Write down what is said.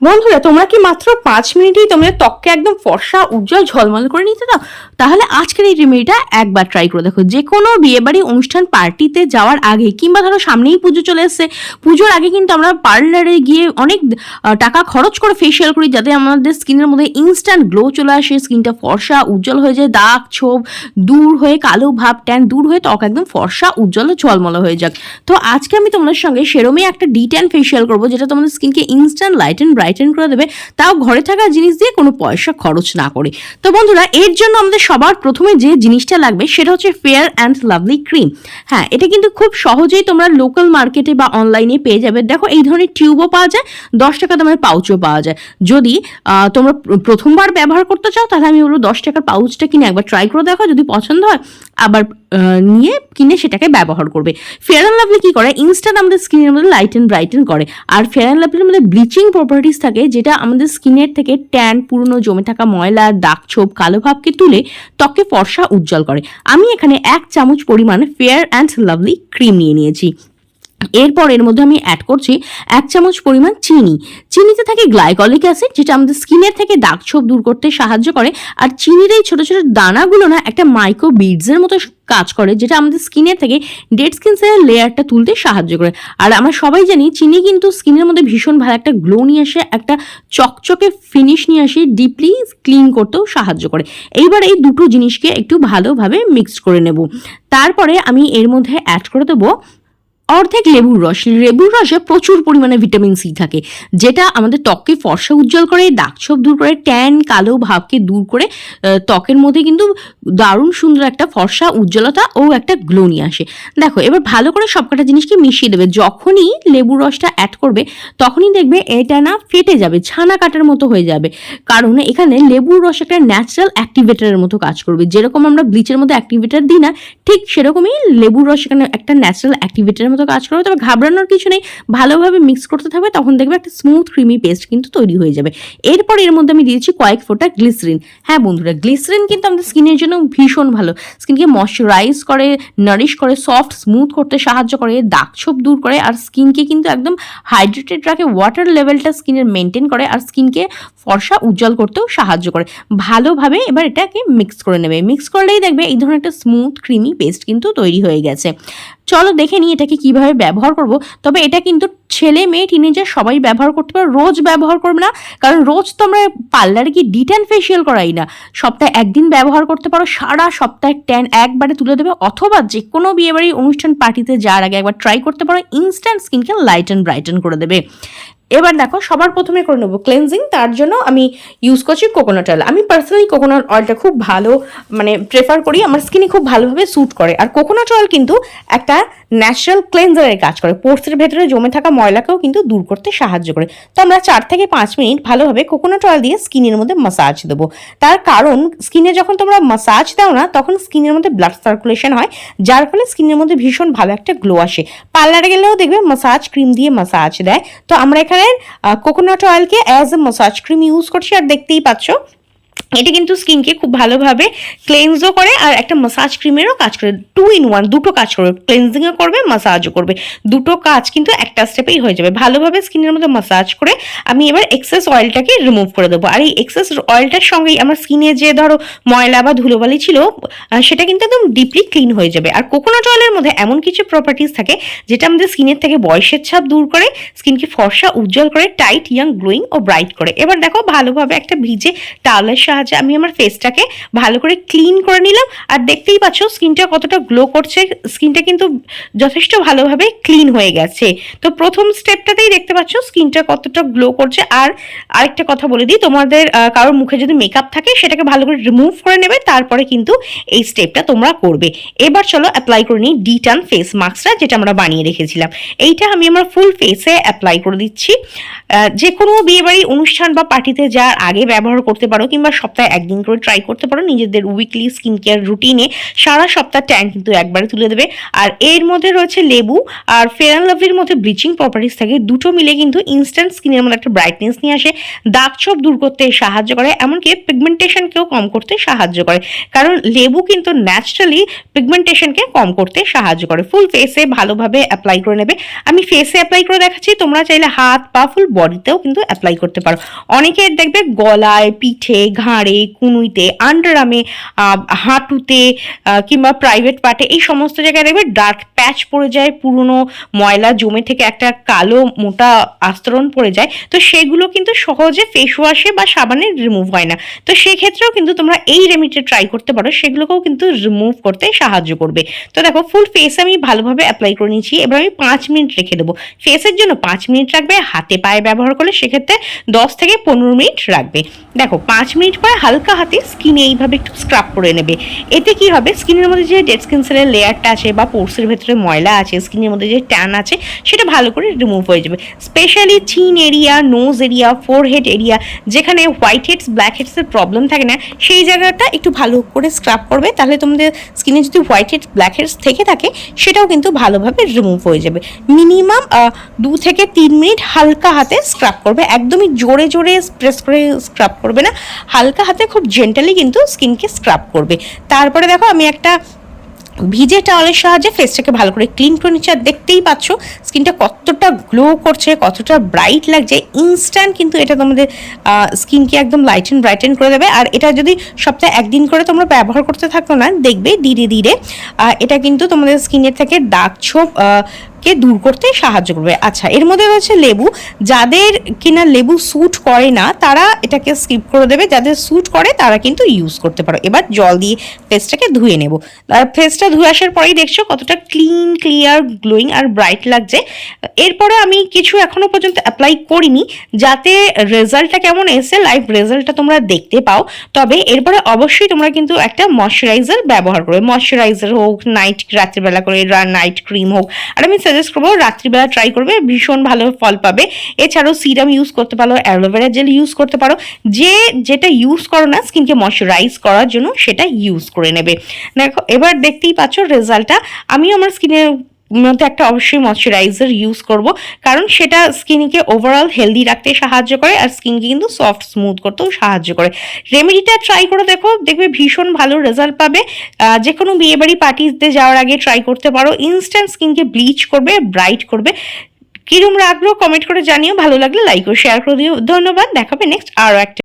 বন্ধুরা, তোমরা কি মাত্র পাঁচ মিনিটেই তোমাদের ত্বককে একদম ফর্সা, উজ্জ্বল, ঝলমল করে নিতে দাও? তাহলে আজকের এই রেমেডিটা একবার ট্রাই করে দেখো। যে কোনো বিয়েবাড়ি অনুষ্ঠান পার্টিতে যাওয়ার আগে কিংবা ধরো সামনেই পুজো চলে এসছে, পুজোর আগে কিন্তু আমরা পার্লারে গিয়ে অনেক টাকা খরচ করে ফেসিয়াল করি যাতে আমাদের স্কিনের মধ্যে ইনস্ট্যান্ট গ্লো চলে আসে স্কিনটা ফর্সা, উজ্জ্বল হয়ে যায়, দাগ, ছোপ, দূর হয়ে কালো ভাব ট্যান দূর হয়ে ত্বক একদম ফর্সা, উজ্জ্বল ঝলমল হয়ে যাক। তো আজকে আমি তোমাদের সঙ্গে সেরমই একটা ডি ট্যান ফেসিয়াল করব, যেটা তোমাদের স্কিনকে ইনস্ট্যান্ট লাইট অ্যান্ড ব্রাইটেন করে দেবে। তাও ঘরে থাকা জিনিস দিয়ে কোনো পয়সা খরচ না করে। তো বন্ধুরা, এর জন্য আমাদের সবার প্রথমে যে জিনিসটা লাগবে সেটা হচ্ছে ফেয়ার অ্যান্ড লাভলি ক্রিম হ্যাঁ এটা কিন্তু খুব সহজেই তোমরা লোকাল মার্কেটে বা অনলাইনে পেয়ে যাবে। দেখো, এই ধরনের টিউবও পাওয়া যায়, দশ টাকা দামের পাউচও পাওয়া যায়। যদি তোমরা প্রথমবার ব্যবহার করতে চাও, তাহলে আমি বলব দশ টাকার পাউচটা কিনে একবার ট্রাই করে দেখো, যদি পছন্দ হয় আবার নিয়ে কিনে সেটাকে ব্যবহার করবে। ফেয়ার অ্যান্ড লাভলি কী করে? ইনস্ট্যান্ট আমাদের স্কিনের মধ্যে লাইট অ্যান্ড ব্রাইটেন করে। আর ফেয়ার অ্যান্ড লাভলির মধ্যে ব্লিচিং প্রপার্টিস থাকে, যেটা আমাদের স্কিনের থেকে ট্যান পুরনো, জমে থাকা ময়লা, দাগ ছোপ, কালো ভাবকে তুলে ত্বকে ফর্সা, উজ্জ্বল করে। আমি এখানে এক চামচ পরিমাণ ফেয়ার অ্যান্ড লাভলি ক্রিম নিয়ে নিয়েছি। এরপর এর মধ্যে আমি অ্যাড করছি এক চামচ পরিমাণ চিনি। চিনিতে থাকে গ্লাইকলিক অ্যাসিড যেটা আমাদের স্কিনের থেকে দাগ ছোপ দূর করতে সাহায্য করে। আর চিনির এই ছোটো ছোটো দানাগুলো না একটা মাইক্রো বিডসের মতো কাজ করে, যেটা আমাদের স্কিনের থেকে ডেড স্কিন সেলের লেয়ারটা তুলতে সাহায্য করে। আর আমরা সবাই জানি, চিনি কিন্তু স্কিনের মধ্যে ভীষণ ভালো একটা গ্লো নিয়ে আসে, একটা চকচকে ফিনিশ নিয়ে আসে ডিপলি ক্লিন করতেও সাহায্য করে। এইবার এই দুটো জিনিসকে একটু ভালোভাবে মিক্স করে নেব। তারপরে আমি এর মধ্যে অ্যাড করে দেবো অর্ধেক লেবুর রস। লেবুর রসে প্রচুর পরিমাণে ভিটামিন সি থাকে, যেটা আমাদের ত্বককে ফর্সা উজ্জ্বল করে, দাগছোপ দূর করে ট্যান কালো ভাবকে দূর করে ত্বকের মধ্যে কিন্তু দারুণ সুন্দর একটা ফর্সা উজ্জ্বলতা ও একটা গ্লো নিয়ে আসে। দেখো, এবার ভালো করে সবকটা জিনিসকে মিশিয়ে দেবে। যখনই লেবুর রসটা অ্যাড করবে, তখনই দেখবে এটা না ফেটে যাবে, ছানা কাটার মতো হয়ে যাবে। কারণ এখানে লেবুর রস একটা ন্যাচারাল অ্যাক্টিভেটারের মতো কাজ করবে। যেরকম আমরা ব্লিচের মধ্যে অ্যাক্টিভেটার দিই না, ঠিক সেরকমই লেবুর রস এখানে একটা ন্যাচারাল অ্যাক্টিভেটারের মতো কাজ করবে, তবে ঘাবড়ানোর কিছু নেই। ভালোভাবে মিক্স করতে থাকবে, তখন দেখবে একটা স্মুথ ক্রিমি পেস্ট কিন্তু তৈরি হয়ে যাবে। এরপর এর মধ্যে আমি দিয়েছি কয়েক ফোঁটা গ্লিসরিন হ্যাঁ বন্ধুরা গ্লিসরিন কিন্তু আমাদের স্কিনের জন্য ভীষণ ভালো। স্কিনকে ময়শ্চারাইজ করে নারিশ করে সফট স্মুথ করতে সাহায্য করে, দাগ ছোপ দূর করে, আর স্কিনকে কিন্তু একদম হাইড্রেটেড রাখে ওয়াটার লেভেলটা স্কিনের মেনটেন করে, আর স্কিনকে ফর্সা, উজ্জ্বল করতেও সাহায্য করে। ভালোভাবে এবার এটাকে মিক্স করে নেবে। মিক্স করলেই দেখবে এই ধরনের একটা স্মুথ ক্রিমি পেস্ট কিন্তু তৈরি হয়ে গেছে। চলো দেখে নিই এটাকে কীভাবে ব্যবহার করব। তবে এটা কিন্তু ছেলে মেয়ে টিনেজার সবাই ব্যবহার করতে পারো রোজ ব্যবহার করবে না, কারণ রোজ তো আমরা পার্লারে কি ডিটেন ফেসিয়াল করাই না। সপ্তাহে একদিন ব্যবহার করতে পারো, সারা সপ্তাহে ট্যান একবারে তুলে দেবে, অথবা যে কোনো বিয়েবাড়ি অনুষ্ঠান পার্টিতে যাওয়ার আগে একবার ট্রাই করতে পারো ইনস্ট্যান্ট স্কিনকে লাইট অ্যান্ড ব্রাইটেন করে দেবে। এবার দেখো, সবার প্রথমে করে নেব ক্লেনজিং তার জন্য আমি ইউজ করছি কোকোনাট অয়েল আমি পার্সোনালি কোকোনাট অয়েলটা খুব ভালো মানে প্রেফার করি, আমার স্কিনে খুব ভালোভাবে স্যুট করে। আর কোকোনাট অয়েল কিন্তু একটা ন্যাচারাল ক্লেনজারের কাজ করে পোর্সের ভেতরে জমে থাকা ময়লাকেও কিন্তু দূর করতে সাহায্য করে। তো আমরা চার থেকে পাঁচ মিনিট ভালোভাবে কোকোনাট অয়েল দিয়ে স্কিনের মধ্যে মাসাজ দেবো। তার কারণ স্কিনে যখন তোমরা মাসাজ দাও না, তখন স্কিনের মধ্যে ব্লাড সার্কুলেশন হয়, যার ফলে স্কিনের মধ্যে ভীষণ ভালো একটা গ্লো আসে। পার্লারে গেলেও দেখবে মাসাজ ক্রিম দিয়ে মাসাজ দেয়। তো আমরা এখানে coconut অয়েলকে as a massage cream use করছি আর দেখতেই পাচ্ছ এটা কিন্তু স্কিনকে খুব ভালোভাবে ক্লেন্সও করে আর একটা মাসাজ ক্রিমেরও কাজ করে। টু ইন ওয়ান দুটো কাজ করবে। ক্লেন্সিংও করবে মাসাজও করবে। দুটো কাজ কিন্তু একটা স্টেপেই হয়ে যাবে। ভালোভাবে স্কিনের মধ্যে মাসাজ করে আমি এবার এক্সেস অয়েলটাকে রিমুভ করে দেবো। আর এই এক্সেস অয়েলটার সঙ্গেই আমার স্কিনে যে ধরো ময়লা বা ধুলোবালি ছিল সেটা কিন্তু একদম ডিপলি ক্লিন হয়ে যাবে। আর কোকোনাট অয়েলের মধ্যে এমন কিছু প্রপার্টিস থাকে, যেটা আমাদের স্কিনের থেকে বয়সের ছাপ দূর করে স্কিনকে ফর্সা, উজ্জ্বল করে টাইট ইয়াং গ্লোয়িং ও ব্রাইট করে। এবার দেখো ভালোভাবে একটা ভিজে টাওয়ালের সাহায্যে আমি আমার ফেসটাকে ভালো করে ক্লিন করে নিলাম। আর দেখতেই পাচ্ছ স্কিনটা কতটা গ্লো করছে। স্কিনটা কিন্তু যথেষ্ট ভালোভাবে ক্লিন হয়ে গেছে। তো প্রথম স্টেপটাতেই দেখতে পাচ্ছ স্কিনটা কতটা গ্লো করছে। আর আরেকটা কথা বলে দিই, তোমাদের কারোর মুখে যদি মেকআপ থাকে, সেটাকে ভালো করে রিমুভ করে নেবে, তারপরে কিন্তু এই স্টেপটা তোমরা করবে। এবার চলো অ্যাপ্লাই করে নিই ডিটান ফেস মাস্কটা যেটা আমরা বানিয়ে রেখেছিলাম। এইটা আমি আমার ফুল ফেসে অ্যাপ্লাই করে দিচ্ছি। যে কোনো বিয়েবাড়ি অনুষ্ঠান বা পার্টিতে যাওয়ার আগে ব্যবহার করতে পারো, কিংবা সপ্তাহে একদিন করে ট্রাই করতে পারো। নিজেদের উইকলি স্কিন কেয়ার রুটিনে সারা সপ্তাহ ট্যান কিন্তু একবারে তুলে দেবে। আর এর মধ্যে রয়েছে লেবু আর ফেয়ার অ্যান্ড লাভলির মধ্যে ব্লিচিং প্রপার্টিস থাকে। দুটো মিলে কিন্তু ইনস্ট্যান্ট স্কিনের মধ্যে একটা ব্রাইটনেস নিয়ে আসে। দাগ ছোপ দূর করতে সাহায্য করে, এমনকি পিগমেন্টেশনকেও কম করতে সাহায্য করে। কারণ লেবু কিন্তু ন্যাচারালি পিগমেন্টেশনকে কম করতে সাহায্য করে। ফুল ফেসে ভালোভাবে অ্যাপ্লাই করে নেবে। আমি ফেসে অ্যাপ্লাই করে দেখাচ্ছি। তোমরা চাইলে হাত পা ফুল বডিতেও কিন্তু অ্যাপ্লাই করতে পারো। অনেকের দেখবে গলায় পিঠে, ঘাড়ে কুনুইতে আন্ডারআর্মে হাঁটুতে কিংবা প্রাইভেট পার্টে এই সমস্ত জায়গায় দেখবে ডার্ক প্যাচ পড়ে যায়, পুরনো ময়লা জমে থেকে একটা কালো মোটা আস্তরণ পড়ে যায়। তো সেগুলো কিন্তু সহজে ফেস ওয়াশে বা সাবানে রিমুভ হয় না। তো সেক্ষেত্রেও কিন্তু তোমরা এই রেমিডিটা ট্রাই করতে পারো, সেগুলোকেও কিন্তু রিমুভ করতে সাহায্য করবে। তো দেখো ফুল ফেস আমি ভালোভাবে অ্যাপ্লাই করে নিয়েছি, এবার আমি পাঁচ মিনিট রেখে দেবো। ফেসের জন্য পাঁচ মিনিট রাখবে, হাতে পায়ে ব্যবহার করলে সেক্ষেত্রে দশ থেকে পনেরো মিনিট রাখবে। দেখো, পাঁচ মিনিট পরে হালকা হাতে স্কিনে এইভাবে একটু স্ক্রাব করে নেবে। এতে কি হবে? স্কিনের মধ্যে যে ডেড স্কিন সেলের লেয়ারটা আছে বা পোর্সের ভেতরে ময়লা আছে স্কিনের মধ্যে যে ট্যান আছে, সেটা ভালো করে রিমুভ হয়ে যাবে। Specially chin area nose area forehead area যেখানে হোয়াইট হেডস ব্ল্যাক হেডসের প্রবলেম থাকে না, সেই জায়গাটা একটু ভালো করে স্ক্রাব করবে। তাহলে তোমাদের স্কিনে যদি হোয়াইট হেডস ব্ল্যাক হেডস থেকে থাকে, সেটাও কিন্তু ভালোভাবে রিমুভ হয়ে যাবে। মিনিমাম দু থেকে তিন মিনিট হালকা হাতে স্ক্রাব করবে। একদমই জোরে জোরে প্রেস করে স্ক্রাব করবে না। হালকা হাতে খুব জেন্টালি কিন্তু স্কিনকে স্ক্রাব করবে। তারপরে দেখো আমি একটা ভিজে টাওয়ালের সাহায্যে ফেসটাকে ভালো করে ক্লিন করে নিচ্ছে। আর দেখতেই পাচ্ছ স্কিনটা কতটা গ্লো করছে, কতটা ব্রাইট লাগছে। ইনস্ট্যান্ট কিন্তু এটা তোমাদের স্কিনকে একদম লাইটেন ব্রাইটেন করে দেবে। আর এটা যদি সপ্তাহে একদিন করে তোমরা ব্যবহার করতে থাকো না, দেখবে ধীরে ধীরে এটা কিন্তু তোমাদের স্কিনের থেকে দাগ ছোপ কে দূর করতে সাহায্য করবে। আচ্ছা এর মধ্যে রয়েছে লেবু। যাদের কিনা লেবু স্যুট করে না, তারা এটাকে স্কিপ করে দেবে। যাদের স্যুট করে, তারা কিন্তু ইউজ করতে পারো। এবার জল দিয়ে ফেসটাকে ধুয়ে নেব। আর ফেসটা ধুয়ে আসার পরেই দেখছ কতটা ক্লিন ক্লিয়ার গ্লোয়িং আর ব্রাইট লাগছে। এরপরে আমি কিছু এখনও পর্যন্ত অ্যাপ্লাই করিনি, যাতে রেজাল্টটা কেমন এসে লাইভ রেজাল্টটা তোমরা দেখতে পাও। তবে এরপরে অবশ্যই তোমরা কিন্তু একটা ময়শ্চারাইজার ব্যবহার করবে। ময়শ্চারাইজার হোক নাইট রাত্রিবেলা করে নাইট ক্রিম হোক। আর আমি সাজেস্ট করব, রাত্রিবেলা ট্রাই করবে, ভীষণ ভালো ফল পাবে। এছাড়াও সিরাম ইউজ করতে পারো অ্যালোভেরা জেল ইউজ করতে পারো। যে, যেটা ইউজ করো না স্কিনকে ময়শ্চারাইজ করার জন্য সেটা ইউজ করে নেবে। দেখো, এবার দেখতেই পাচ্ছ রেজাল্টটা আমি আমার স্কিনের মধ্যে একটা অবশ্যই ময়শ্চারাইজার ইউজ করব। কারণ সেটা স্কিনকে ওভারঅল হেলদি রাখতে সাহায্য করে আর স্কিনকে কিন্তু সফট স্মুথ করতেও সাহায্য করে। রেমেডিটা ট্রাই করে দেখো, দেখবে ভীষণ ভালো রেজাল্ট পাবে। যে কোনো বিয়েবাড়ি পার্টিতে যাওয়ার আগে ট্রাই করতে পারো। ইনস্ট্যান্ট স্কিনকে ব্লিচ করবে ব্রাইট করবে। কিরম রাখল কমেন্ট করে জানিও। ভালো লাগলে লাইক ও শেয়ার করে দিও ধন্যবাদ। দেখাবে নেক্সট আরও একটা